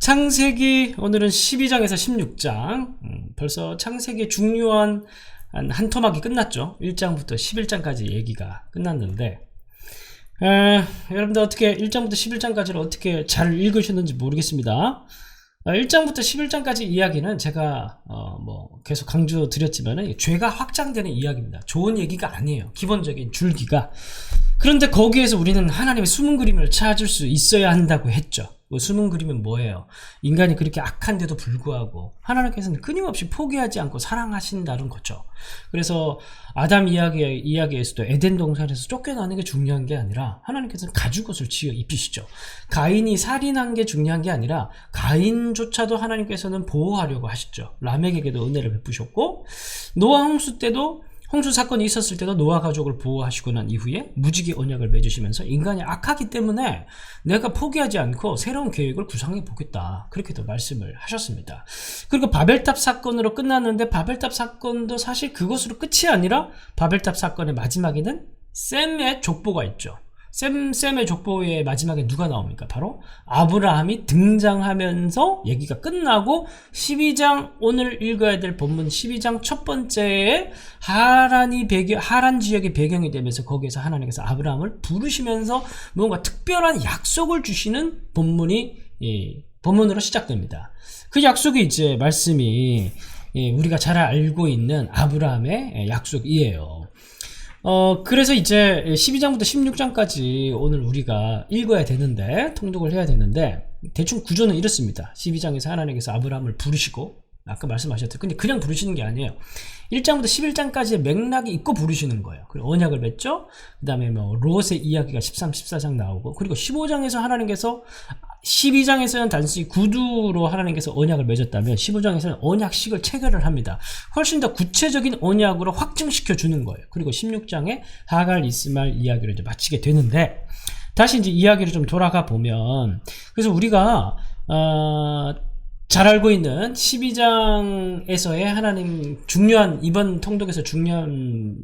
창세기 오늘은 12장에서 16장. 음, 벌써 창세기 중요한 한, 한 토막이 끝났죠. 1장부터 11장까지 얘기가 끝났는데. 에, 여러분들 어떻게 1장부터 11장까지를 어떻게 잘 읽으셨는지 모르겠습니다 1장부터 11장까지 이야기는 제가 어, 뭐 계속 강조 드렸지만 죄가 확장되는 이야기입니다. 좋은 얘기가 아니에요. 기본적인 줄기가. 그런데 거기에서 우리는 하나님의 숨은 그림을 찾을 수 있어야 한다고 했죠. 그 숨은 그림은 뭐예요? 인간이 그렇게 악한데도 불구하고 하나님께서는 끊임없이 포기하지 않고 사랑하신다는 거죠. 그래서 아담 이야기, 이야기에서도 에덴 동산에서 쫓겨나는 게 중요한 게 아니라 하나님께서는 가죽옷을 지어 입히시죠. 가인이 살인한 게 중요한 게 아니라 가인조차도 하나님께서는 보호하려고 하셨죠. 라멕에게도 은혜를 베푸셨고 노아 홍수 때도 홍수 사건이 있었을 때도 노아 가족을 보호하시고 난 이후에 무지개 언약을 맺으시면서 인간이 악하기 때문에 내가 포기하지 않고 새로운 계획을 구상해 보겠다. 그렇게도 말씀을 하셨습니다. 그리고 바벨탑 사건으로 끝났는데 바벨탑 사건도 사실 그것으로 끝이 아니라 바벨탑 사건의 마지막에는 셈의 족보가 있죠. 셈, 셈의 족보의 마지막에 누가 나옵니까? 바로 아브라함이 등장하면서 얘기가 끝나고 12장 오늘 읽어야 될 본문 12장 첫 번째에 하란이 배경, 하란 지역의 배경이 되면서 거기에서 하나님께서 아브라함을 부르시면서 뭔가 특별한 약속을 주시는 본문이 예, 본문으로 시작됩니다. 그 약속이 이제 말씀이 예, 우리가 잘 알고 있는 아브라함의 약속이에요. 어, 그래서 이제 12장부터 16장까지 오늘 우리가 읽어야 되는데, 통독을 해야 되는데, 대충 구조는 이렇습니다. 12장에서 하나님께서 아브라함을 부르시고, 아까 말씀하셨듯, 근데 그냥 부르시는 게 아니에요. 1장부터 11장까지의 맥락이 있고 부르시는 거예요. 그리고 언약을 맺죠? 그 다음에 뭐, 롯의 이야기가 13, 14장 나오고, 그리고 15장에서 하나님께서 12장에서는 단순히 구두로 하나님께서 언약을 맺었다면 15장에서는 언약식을 체결을 합니다. 훨씬 더 구체적인 언약으로 확증시켜 주는 거예요. 그리고 16장에 하갈 이스말 이야기를 이제 마치게 되는데 다시 이제 이야기를 좀 돌아가 보면 그래서 우리가 어, 잘 알고 있는 12장에서의 하나님 중요한 이번 통독에서 중요한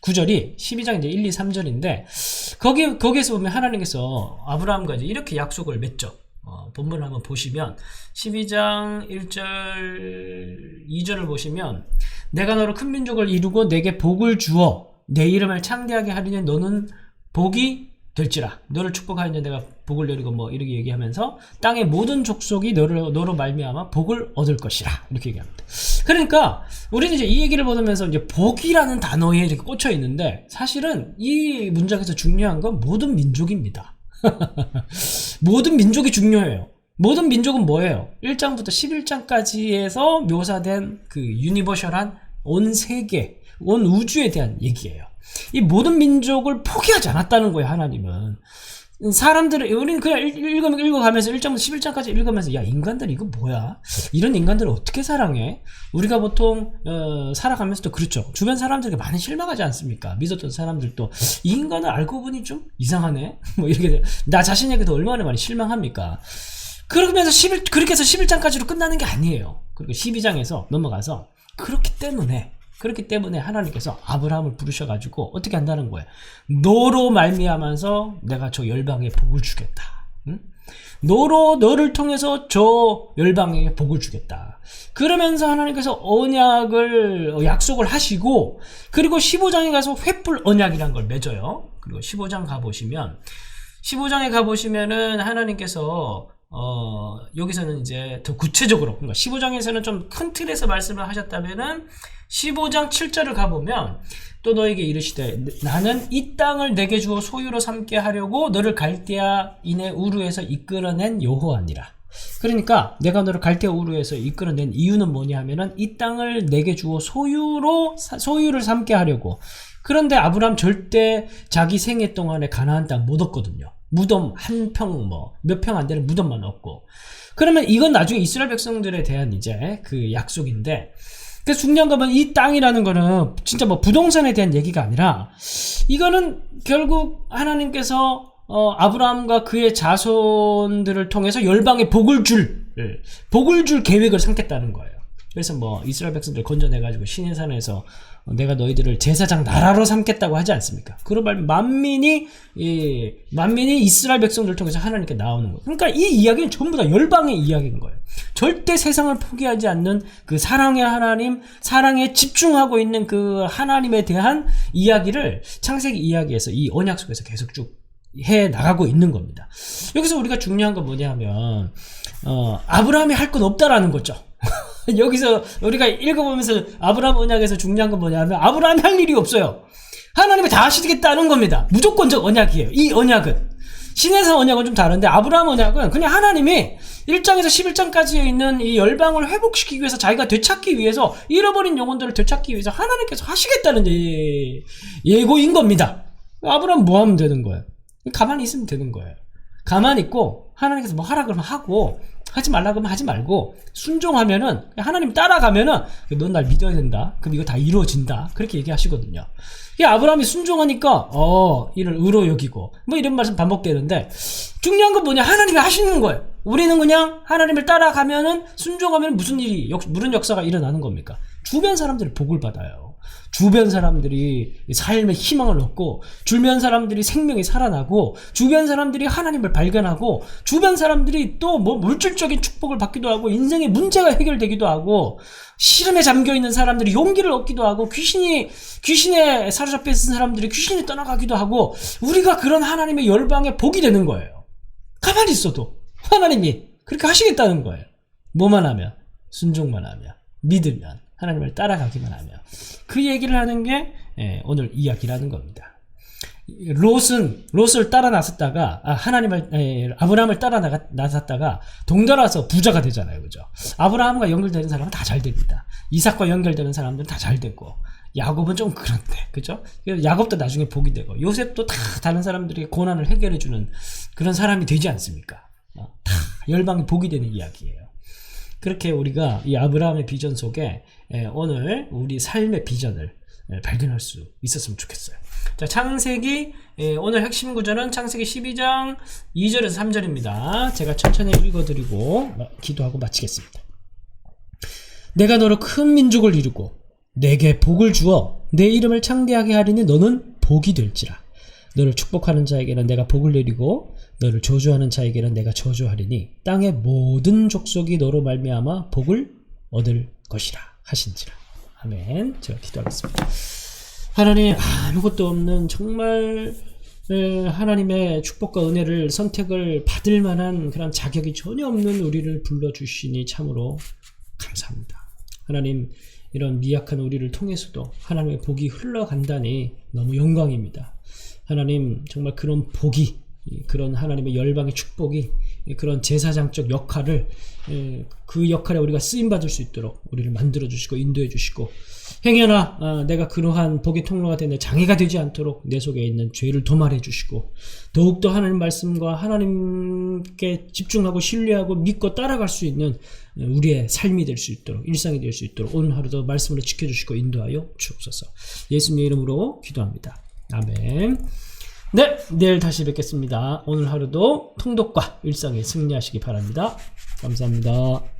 구절이 12장 이제 1, 2, 3절인데 거기 거기에서 보면 하나님께서 아브라함과 이제 이렇게 약속을 맺죠. 어, 본문을 한번 보시면 12장 1절 2절을 보시면 내가 너로 큰 민족을 이루고 내게 복을 주어 내 이름을 창대하게 하리니 너는 복이 될지라 너를 축복하니 내가 복을 내리고 뭐 이렇게 얘기하면서 땅의 모든 족속이 너를 너로 말미암아 복을 얻을 것이라 이렇게 얘기합니다. 그러니까 우리는 이제 이 얘기를 보면서 이제 복이라는 단어에 이렇게 꽂혀 있는데 사실은 이 문장에서 중요한 건 모든 민족입니다. 모든 민족이 중요해요. 모든 민족은 뭐예요? 1장부터 11장까지에서 묘사된 그 유니버셜한 온 세계, 온 우주에 대한 얘기예요. 이 모든 민족을 포기하지 않았다는 거예요, 하나님은. 사람들을, 우리는 그냥 읽어, 읽어가면서 1장부터 11장까지 읽으면서, 야, 인간들 이거 뭐야? 이런 인간들을 어떻게 사랑해? 우리가 보통, 어, 살아가면서도 그렇죠. 주변 사람들에게 많이 실망하지 않습니까? 믿었던 사람들도, 이 인간을 알고 보니 좀 이상하네? 뭐 이렇게, 나 자신에게도 얼마나 많이 실망합니까? 그러면서 11, 그렇게 해서 11장까지로 끝나는 게 아니에요. 그리고 12장에서 넘어가서, 그렇기 때문에, 그렇기 때문에 하나님께서 아브라함을 부르셔가지고 어떻게 한다는 거예요. 너로 말미암아서 내가 저 열방에 복을 주겠다. 응? 너로 너를 통해서 저 열방에게 복을 주겠다. 그러면서 하나님께서 언약을 약속을 하시고 그리고 15장에 가서 횃불 언약이란 걸 맺어요. 그리고 15장 가 보시면 15장에 가 보시면은 하나님께서 어, 여기서는 이제 더 구체적으로, 그러니까 15장에서는 좀 큰 틀에서 말씀을 하셨다면은 15장 7절을 가보면 또 너에게 이르시되 나는 이 땅을 내게 주어 소유로 삼게 하려고 너를 갈대아 인의 우르에서 이끌어낸 여호와니라. 그러니까 내가 너를 갈대아 우르에서 이끌어낸 이유는 뭐냐 하면은 이 땅을 내게 주어 소유로 소유를 삼게 하려고. 그런데 아브라함 절대 자기 생애 동안에 가나안 땅 못 얻거든요. 무덤 한 평 뭐 몇 평 안 되는 무덤만 얻고. 그러면 이건 나중에 이스라엘 백성들에 대한 이제 그 약속인데 그래서 중요한 거면 이 땅이라는 거는 진짜 뭐 부동산에 대한 얘기가 아니라 이거는 결국 하나님께서 어, 아브라함과 그의 자손들을 통해서 열방에 복을 줄 복을 줄 계획을 삼겠다는 거예요. 그래서 뭐 이스라엘 백성들 건져내 가지고 신의 산에서 어, 내가 너희들을 제사장 나라로 삼겠다고 하지 않습니까? 그런 말 만민이 예, 만민이 이스라엘 백성들을 통해서 하나님께 나오는 거예요. 그러니까 이 이야기는 전부 다 열방의 이야기인 거예요. 절대 세상을 포기하지 않는 그 사랑의 하나님, 사랑에 집중하고 있는 그 하나님에 대한 이야기를 창세기 이야기에서 이 언약 속에서 계속 쭉 해 나가고 있는 겁니다. 여기서 우리가 중요한 건 뭐냐면 어, 아브라함이 할 건 없다라는 거죠. 여기서 우리가 읽어보면서 아브라함 언약에서 중요한 건 뭐냐면 아브라함이 할 일이 없어요. 하나님이 다 하시겠다는 겁니다. 무조건적 언약이에요. 이 언약은. 신에서 언약은 좀 다른데 아브라함 언약은 그냥 하나님이 1장에서 11장까지에 있는 이 열방을 회복시키기 위해서 자기가 되찾기 위해서 잃어버린 영혼들을 되찾기 위해서 하나님께서 하시겠다는 예- 예고인 겁니다. 아브라함 뭐 하면 되는 거예요? 가만히 있으면 되는 거예요. 가만히 있고 하나님께서 뭐 하라 그러면 하고 하지 말라 그러면 하지 말고 순종하면은 하나님 따라가면은 넌 날 믿어야 된다. 그럼 이거 다 이루어진다. 그렇게 얘기하시거든요. 이 아브라함이 순종하니까 어 이를 의로 여기고 뭐 이런 말씀 반복되는데 중요한 건 뭐냐 하나님이 하시는 거예요. 우리는 그냥 하나님을 따라가면은 순종하면 무슨 일이 역, 무슨 역사가 일어나는 겁니까? 주변 사람들이 복을 받아요. 주변 사람들이 삶의 희망을 얻고 주변 사람들이 생명이 살아나고 주변 사람들이 하나님을 발견하고 주변 사람들이 또 뭐 물질적인 축복을 받기도 하고 인생의 문제가 해결되기도 하고 시름에 잠겨 있는 사람들이 용기를 얻기도 하고 귀신이 귀신에 사로잡혀 있는 사람들이 귀신이 떠나가기도 하고 우리가 그런 하나님의 열방에 복이 되는 거예요. 가만히 있어도 하나님이 그렇게 하시겠다는 거예요. 뭐만 하면 순종만 하면 믿으면 하나님을 따라가기만 하면 그 얘기를 하는 게 예, 오늘 이야기라는 겁니다. 롯은 롯을 따라 나섰다가 아, 하나님을 에, 아브라함을 따라 나가, 나섰다가 동달아서 부자가 되잖아요, 그죠? 아브라함과 연결되는 사람은 다 잘 됩니다. 이삭과 연결되는 사람들은 다 잘 되고 야곱은 좀 그런데, 그죠? 야곱도 나중에 복이 되고 요셉도 다 다른 사람들이 고난을 해결해 주는 그런 사람이 되지 않습니까? 어, 다 열방이 복이 되는 이야기예요. 그렇게 우리가 이 아브라함의 비전 속에 에, 오늘 우리 삶의 비전을 에, 발견할 수 있었으면 좋겠어요. 자, 창세기 에, 오늘 핵심 구절은 창세기 12장 2절에서 3절입니다. 제가 천천히 읽어드리고 마- 기도하고 마치겠습니다. 내가 너로 큰 민족을 이루고 내게 복을 주어 내 이름을 창대하게 하리니 너는 복이 될지라. 너를 축복하는 자에게는 내가 복을 내리고 너를 저주하는 자에게는 내가 저주하리니 땅의 모든 족속이 너로 말미암아 복을 얻을 것이라 하신지라. 아멘. 제가 기도하겠습니다. 하나님 아무것도 없는 정말 에, 하나님의 축복과 은혜를 선택을 받을 만한 그런 자격이 전혀 없는 우리를 불러주시니 참으로 감사합니다. 하나님 이런 미약한 우리를 통해서도 하나님의 복이 흘러간다니 너무 영광입니다. 하나님 정말 그런 복이 이 그런 하나님의 열방의 축복이 이 그런 제사장적 역할을 에, 그 역할에 우리가 쓰임 받을 수 있도록 우리를 만들어 주시고 인도해 주시고 행여나 아, 내가 그러한 복의 통로가 되는 장애가 되지 않도록 내 속에 있는 죄를 도말해 주시고 더욱더 하나님 말씀과 하나님께 집중하고 신뢰하고 믿고 따라갈 수 있는 우리의 삶이 될 수 있도록 일상이 될 수 있도록 오늘 하루도 말씀으로 지켜주시고 인도하여 주옵소서. 예수님의 이름으로 기도합니다 아멘. 네 내일 다시 뵙겠습니다. 오늘 하루도 통독과 일상에 승리하시기 바랍니다. 감사합니다